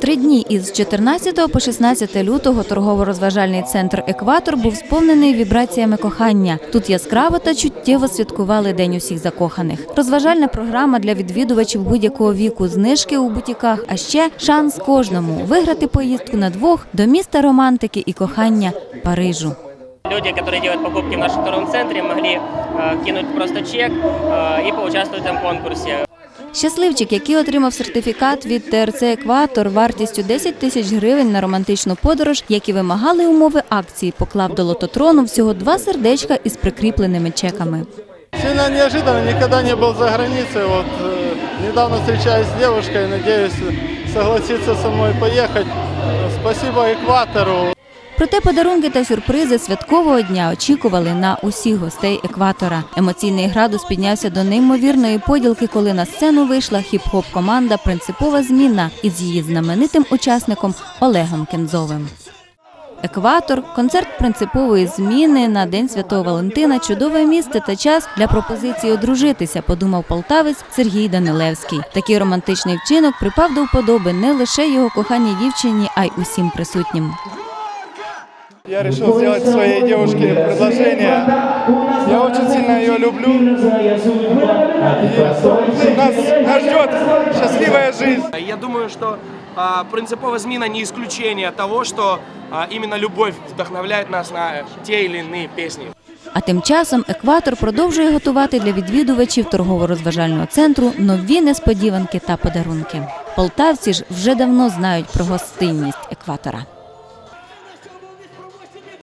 Три дні із 14 по 16 лютого торгово-розважальний центр Екватор був сповнений вібраціями кохання. Тут яскраво та чуттєво святкували День усіх закоханих. Розважальна програма для відвідувачів будь-якого віку, знижки у бутіках, а ще шанс кожному виграти поїздку на двох до міста романтики і кохання Парижу. Люди, которые делают покупки в нашем торговом центре, могли э, кинуть просто чек э, и поучаствовать в этом конкурсе. Щасливчик, який отримав сертифікат від ТРЦ Екватор вартістю 10 тисяч гривень на романтичну подорож, як і вимагали умови акції, поклав до лототрону всього два сердечка із прикріпленими чеками. Сильно неожиданно, никогда не был за границей. Вот э, недавно встречаюсь с девушкой, надеюсь согласиться со мной поехать. Спасибо экватору. Проте подарунки та сюрпризи святкового дня очікували на усіх гостей екватора. Емоційний градус піднявся до неймовірної поділки, коли на сцену вийшла хіп-хоп команда Принципова зміна із її знаменитим учасником Олегом Кензовим. Екватор, концерт принципової зміни на День Святого Валентина, чудове місце та час для пропозиції одружитися, подумав полтавець Сергій Данилевський. Такий романтичний вчинок припав до вподоби не лише його коханій дівчині, а й усім присутнім. Я решил сделать своей девушке предложение. Я очень сильно ее люблю. И нас, нас ждет счастливая жизнь. Я думаю, что а, принциповая змена не исключение того, что а, именно любовь вдохновляет нас на те или иные песни. А тим часом екватор продовжує готувати для відвідувачів торгово-розважального центру нові несподіванки та подарунки. Полтавці ж вже давно знають про гостинність екватора.